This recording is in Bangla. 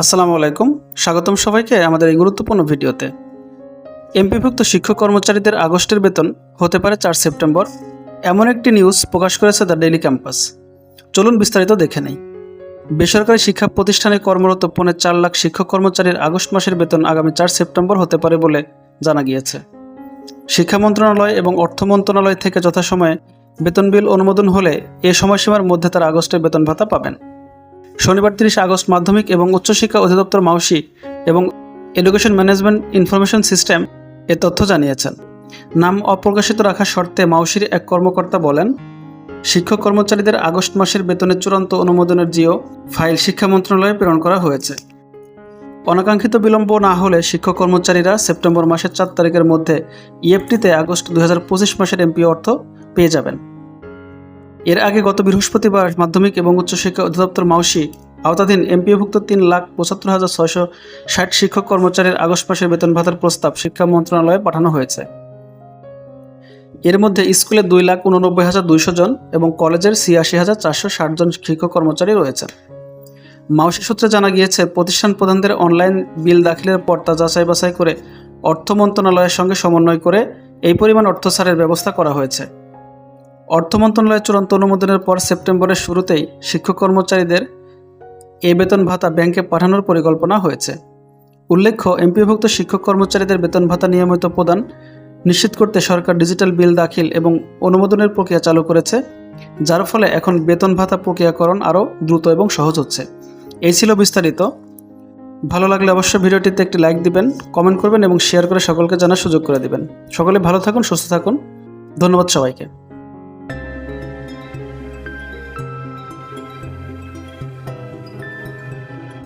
আসসালামু আলাইকুম। স্বাগতম সবাইকে আমাদের এই গুরুত্বপূর্ণ ভিডিওতে। এমপিভুক্ত শিক্ষক কর্মচারীদের আগস্টের বেতন হতে পারে চার সেপ্টেম্বর। এমন একটি নিউজ প্রকাশ করেছে দ্য ডেইলি ক্যাম্পাস। চলুন বিস্তারিত দেখে নেই। বেসরকারি শিক্ষা প্রতিষ্ঠানে কর্মরত পৌনে চার লাখ শিক্ষক কর্মচারীর আগস্ট মাসের বেতন আগামী চার সেপ্টেম্বর হতে পারে বলে জানা গিয়েছে। শিক্ষা মন্ত্রণালয় এবং অর্থ মন্ত্রণালয় থেকে যথাসময়ে বেতন বিল অনুমোদন হলে এ সময়সীমার মধ্যে তারা আগস্টের বেতন ভাতা পাবেন। শনিবার তিরিশ আগস্ট মাধ্যমিক এবং উচ্চশিক্ষা অধিদপ্তর মাউসি এবং এডুকেশন ম্যানেজমেন্ট ইনফরমেশন সিস্টেম এ তথ্য জানিয়েছেন। নাম অপ্রকাশিত রাখার শর্তে মাউসির এক কর্মকর্তা বলেন, শিক্ষক কর্মচারীদের আগস্ট মাসের বেতনের চূড়ান্ত অনুমোদনের জিও ফাইল শিক্ষা মন্ত্রণালয়ে প্রেরণ করা হয়েছে। অনাকাঙ্ক্ষিত বিলম্ব না হলে শিক্ষক কর্মচারীরা সেপ্টেম্বর মাসের চার তারিখের মধ্যে ইএফটিতে আগস্ট দু হাজার পঁচিশ মাসের এমপি অর্থ পেয়ে যাবেন। এর আগে গত বৃহস্পতিবার মাধ্যমিক এবং উচ্চশিক্ষা অধিদপ্তর মাউসি আওতাধীন এমপিওভুক্ত তিন লাখ পঁচাত্তর হাজার ছয়শো ষাট শিক্ষক কর্মচারীর আগস্ট মাসের বেতন ভাতার প্রস্তাব শিক্ষা মন্ত্রণালয়ে পাঠানো হয়েছে। এর মধ্যে স্কুলে দুই লাখ উননব্বই হাজার দুইশো জন এবং কলেজের ছিয়াশি হাজার চারশো ষাট জন শিক্ষক কর্মচারী রয়েছেন মাউসি সূত্রে জানা গিয়েছে, প্রতিষ্ঠান প্রধানদের অনলাইন বিল দাখিলের পর তা যাচাই বাছাই করে অর্থ মন্ত্রণালয়ের সঙ্গে সমন্বয় করে এই পরিমাণ অর্থ ছাড়ের ব্যবস্থা করা হয়েছে। অর্থ মন্ত্রণালয়ের চূড়ান্ত অনুমোদনের পর সেপ্টেম্বরের শুরুতেই শিক্ষক কর্মচারীদের এ বেতন ভাতা ব্যাংকে পাঠানোর পরিকল্পনা হয়েছে। উল্লেখ্য, এমপিভুক্ত শিক্ষক কর্মচারীদের বেতন ভাতা নিয়মিত প্রদান নিশ্চিত করতে সরকার ডিজিটাল বিল দাখিল এবং অনুমোদনের প্রক্রিয়া চালু করেছে, যার ফলে এখন বেতন ভাতা প্রক্রিয়াকরণ আরও দ্রুত এবং সহজ হচ্ছে। এই ছিল বিস্তারিত। ভালো লাগলে অবশ্যই ভিডিওটিতে একটি লাইক দিবেন, কমেন্ট করবেন এবং শেয়ার করে সকলকে জানার সুযোগ করে দিবেন। সকলে ভালো থাকুন, সুস্থ থাকুন। ধন্যবাদ সবাইকে।